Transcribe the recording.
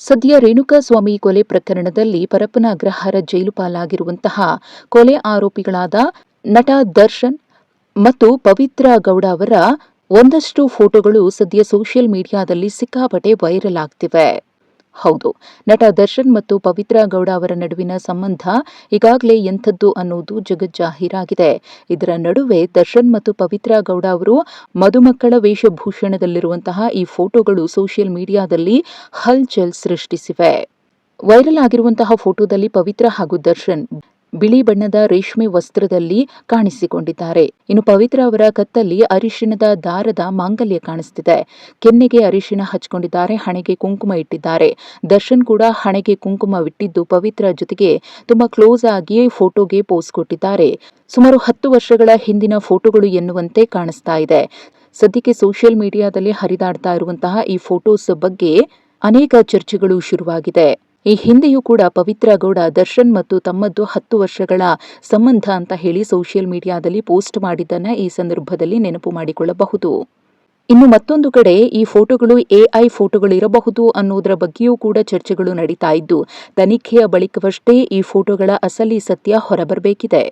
ಸದ್ಯ ರೇಣುಕಾಸ್ವಾಮಿ ಕೊಲೆ ಪ್ರಕರಣದಲ್ಲಿ ಪರಪ್ಪನ ಅಗ್ರಹಾರ ಜೈಲು ಪಾಲಾಗಿರುವಂತಹ ಕೊಲೆ ಆರೋಪಿಗಳಾದ ನಟ ದರ್ಶನ್ ಮತ್ತು ಪವಿತ್ರ ಗೌಡ ಅವರ ಒಂದಷ್ಟು ಫೋಟೋಗಳು ಸದ್ಯ ಸೋಷಿಯಲ್ ಮೀಡಿಯಾದಲ್ಲಿ ಸಿಕ್ಕಾಪಟ್ಟೆ ವೈರಲ್ ಆಗ್ತಿವೆ. ಹೌದು. ನಟ ದರ್ಶನ್ ಮತ್ತು ಪವಿತ್ರ ಗೌಡ ಅವರ ನಡುವಿನ ಸಂಬಂಧ ಈಗಾಗಲೇ ಎಂಥದ್ದು ಅನ್ನೋದು ಜಗಜ್ಜಾಹೀರಾಗಿದೆ. ಇದರ ನಡುವೆ ದರ್ಶನ್ ಮತ್ತು ಪವಿತ್ರ ಗೌಡ ಅವರು ಮದುಮಕ್ಕಳ ವೇಷಭೂಷಣದಲ್ಲಿರುವಂತಹ ಈ ಫೋಟೋಗಳು ಸೋಷಿಯಲ್ ಮೀಡಿಯಾದಲ್ಲಿ ಹಲ್ಚಲ್ ಸೃಷ್ಟಿಸಿವೆ. ವೈರಲ್ ಆಗಿರುವಂತಹ ಫೋಟೋದಲ್ಲಿ ಪವಿತ್ರ ಹಾಗೂ ದರ್ಶನ್ ಬಿಳಿ ಬಣ್ಣದ ರೇಷ್ಮೆ ವಸ್ತ್ರದಲ್ಲಿ ಕಾಣಿಸಿಕೊಂಡಿದ್ದಾರೆ. ಇನ್ನು ಪವಿತ್ರ ಅವರ ಕತ್ತಲ್ಲಿ ಅರಿಶಿಣದ ದಾರದ ಮಾಂಗಲ್ಯ ಕಾಣಿಸ್ತಿದೆ. ಕೆನ್ನೆಗೆ ಅರಿಶಿಣ ಹಚ್ಚಿಕೊಂಡಿದ್ದಾರೆ ಹಣೆಗೆ ಕುಂಕುಮ ಇಟ್ಟಿದ್ದಾರೆ. ದರ್ಶನ್ ಕೂಡ ಹಣೆಗೆ ಕುಂಕುಮ ಇಟ್ಟಿದ್ದು ಪವಿತ್ರ ಜೊತೆಗೆ ತುಂಬಾ ಕ್ಲೋಸ್ ಆಗಿ ಫೋಟೋಗೆ ಪೋಸ್ ಕೊಟ್ಟಿದ್ದಾರೆ. ಸುಮಾರು ಹತ್ತು ವರ್ಷಗಳ ಹಿಂದಿನ ಫೋಟೋಗಳು ಎನ್ನುವಂತೆ ಕಾಣಿಸ್ತಾ ಇದೆ. ಸದ್ಯಕ್ಕೆ ಸೋಷಿಯಲ್ ಮೀಡಿಯಾದಲ್ಲಿ ಹರಿದಾಡ್ತಾ ಇರುವಂತಹ ಈ ಫೋಟೋಸ್ ಬಗ್ಗೆ ಅನೇಕ ಚರ್ಚೆಗಳು ಶುರುವಾಗಿದೆ. ಈ ಹಿಂದೆಯೂ ಕೂಡ ಪವಿತ್ರ ಗೌಡ ದರ್ಶನ್ ಮತ್ತು ತಮ್ಮದ್ದು ಹತ್ತು ವರ್ಷಗಳ ಸಂಬಂಧ ಅಂತ ಹೇಳಿ ಸೋಷಿಯಲ್ ಮೀಡಿಯಾದಲ್ಲಿ ಪೋಸ್ಟ್ ಮಾಡಿದ್ದನ್ನು ಈ ಸಂದರ್ಭದಲ್ಲಿ ನೆನಪು ಮಾಡಿಕೊಳ್ಳಬಹುದು. ಇನ್ನು ಮತ್ತೊಂದು ಕಡೆ ಈ ಫೋಟೋಗಳು ಎಐ ಫೋಟೋಗಳು ಇರಬಹುದು ಅನ್ನೋದರ ಬಗ್ಗೆಯೂ ಕೂಡ ಚರ್ಚೆಗಳು ನಡೀತಾ ಇದ್ದು, ತನಿಖೆಯ ಬಳಿಕವಷ್ಟೇ ಈ ಫೋಟೋಗಳ ಅಸಲಿ ಸತ್ಯ ಹೊರಬರಬೇಕಿದೆ.